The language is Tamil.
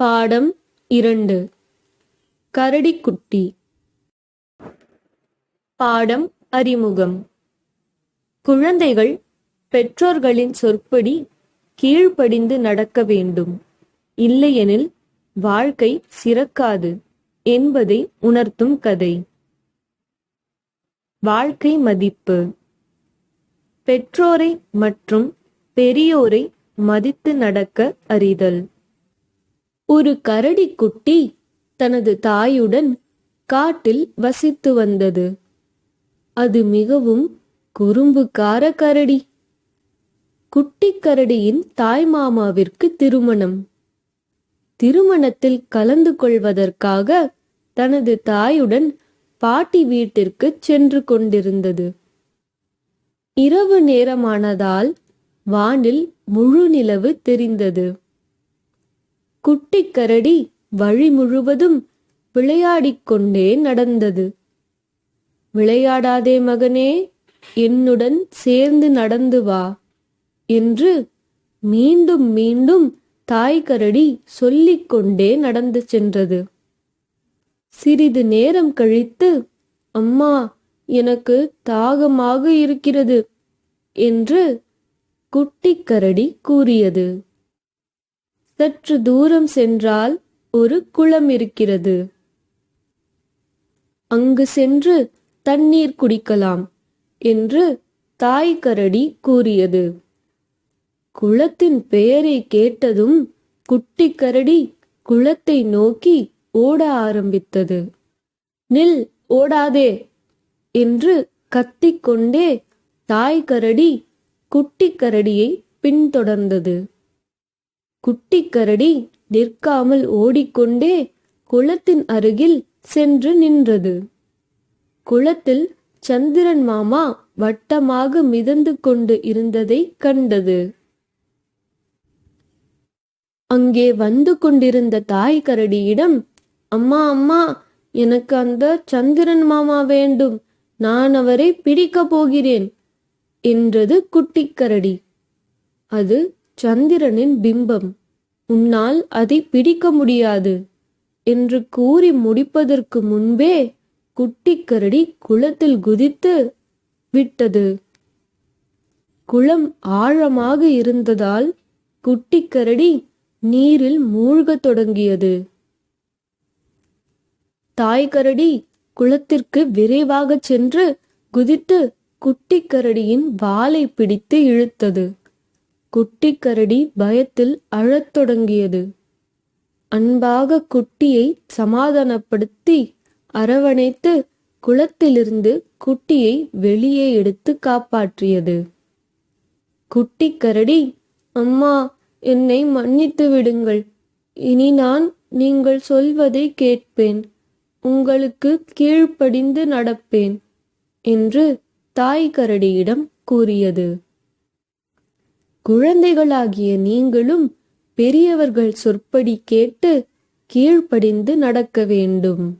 பாடம் இரண்டு. கரடிக்குட்டி. பாடம் அறிமுகம். குழந்தைகள் பெற்றோர்களின் சொற்படி கீழ்ப்படிந்து நடக்க வேண்டும். இல்லையெனில் வாழ்க்கை சிறக்காது என்பதை உணர்த்தும் கதை. வாழ்க்கை மதிப்பு. பெற்றோரை மற்றும் பெரியோரை மதித்து நடக்க அறிதல். ஒரு கரடி குட்டி தனது தாயுடன் காட்டில் வசித்து வந்தது. அது மிகவும் குறும்புக்கார கரடி. குட்டிக் கரடியின் தாய் மாமாவிற்கு திருமணம். திருமணத்தில் கலந்து கொள்வதற்காக தனது தாயுடன் பாட்டி வீட்டிற்கு சென்று கொண்டிருந்தது. இரவு நேரமானதால் வானில் முழு நிலவு தெரிந்தது. குட்டிக் கரடி வழி முழுவதும் விளையாடிக் கொண்டே நடந்தது. விளையாடாதே மகனே என்னுடன் சேர்ந்து நடந்து வா என்று மீண்டும் மீண்டும் தாய் கரடி சொல்லிக்கொண்டே நடந்து சென்றது. சிறிது நேரம் கழித்து அம்மா எனக்கு தாகமாக இருக்கிறது என்று குட்டிக் கரடி கூறியது. சற்று தூரம் சென்றால் ஒரு குளம் இருக்கிறது. அங்கு சென்று தண்ணீர் குடிக்கலாம் என்று தாய் கரடி கூறியது. குளத்தின் பெயரை கேட்டதும் குட்டி கரடி குளத்தை நோக்கி ஓட ஆரம்பித்தது. நில் ஓடாதே என்று கத்திக்கொண்டே தாய் கரடி குட்டி கரடியை பின்தொடர்ந்தது. குட்டி கரடி நிற்காமல் ஓடிக்கொண்டே குளத்தின் அருகில் சென்று நின்றது. குளத்தில் சந்திரன் மாமா வட்டமாக மிதந்து கொண்டு இருந்ததை கண்டது. அங்கே வந்து கொண்டிருந்த தாய் கரடியிடம் அம்மா அம்மா எனக்கு அந்த சந்திரன் மாமா வேண்டும். நான் அவரை பிடிக்கப் போகிறேன் என்றது குட்டிக் கரடி அது சந்திரனின் பிம்பம் உன்னால் அதை பிடிக்க முடியாது என்று கூறி முடிப்பதற்கு முன்பே குட்டி கரடி குளத்தில் குதித்து விட்டது. குளம் ஆழமாக இருந்ததால் குட்டிக் கரடி நீரில் மூழ்கத் தொடங்கியது. தாய் கரடி குளத்திற்கு விரைவாகச் சென்று குதித்து குட்டிக் கரடியின் வாலை பிடித்து இழுத்தது. குட்டி கரடி பயத்தில் அழத் தொடங்கியது. அன்பாக குட்டியை சமாதானப்படுத்தி அரவணைத்து குளத்திலிருந்து குட்டியை வெளியே எடுத்து காப்பாற்றியது. குட்டி கரடி அம்மா என்னை மன்னித்து விடுங்கள். இனி நான் நீங்கள் சொல்வதை கேட்பேன். உங்களுக்கு கீழ்ப்படிந்து நடப்பேன் என்று தாய் கரடியிடம் கூறியது. குழந்தைகளாகிய நீங்களும் பெரியவர்கள் சொற்படி கேட்டு கீழ்ப்படிந்து நடக்க வேண்டும்.